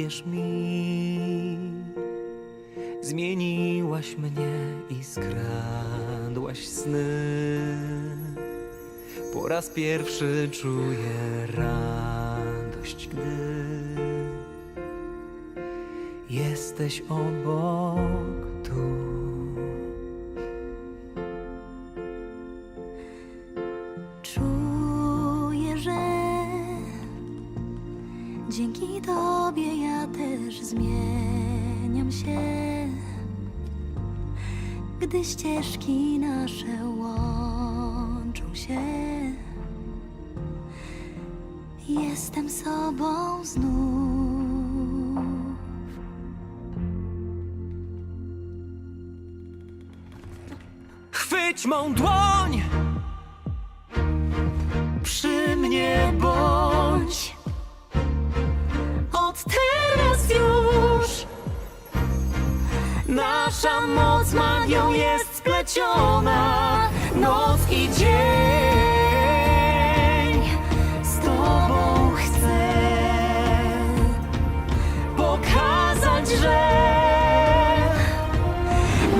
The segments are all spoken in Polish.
uwierz mi, zmieniłaś mnie i skradłaś sny. Po raz pierwszy czuję radość, gdy jesteś obok tu. Dzięki Tobie ja też zmieniam się. Gdy ścieżki nasze łączą się, jestem sobą znów. Chwyć mą dłoń, Od teraz już nasza moc magią jest spleciona. Noc i dzień z Tobą chcę pokazać, że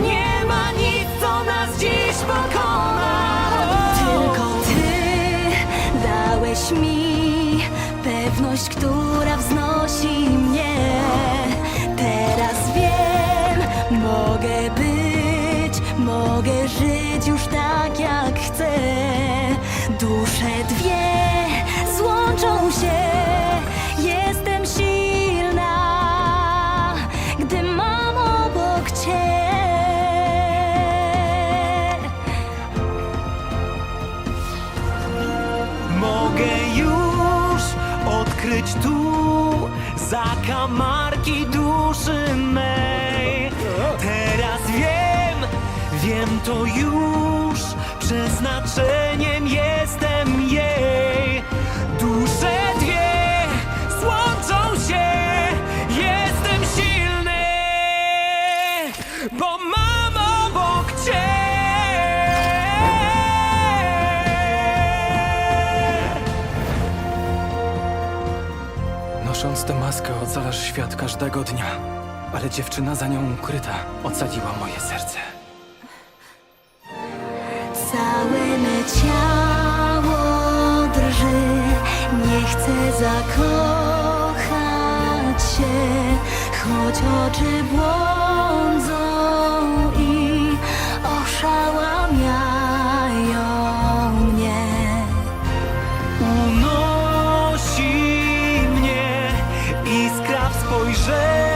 nie ma nic, co nas dziś pokona. Tylko Ty dałeś mi pewność, która wznosi mogę żyć już tak jak chcę. Dusze dwie złączą się, jestem silna, gdy mam obok Cię. Mogę już odkryć tu zakamarki duszy mej. Teraz wiem, wiem to już, przeznaczeniem jestem jej. Dusze dwie złączą się, jestem silny, bo mam obok cię. Nosząc tę maskę ocalasz świat każdego dnia, ale dziewczyna za nią ukryta ocaliła moje serce. Całe ciało drży, nie chcę zakochać się, choć oczy błądzą i oszałamiają mnie. Unosi mnie iskra w spojrzeniu.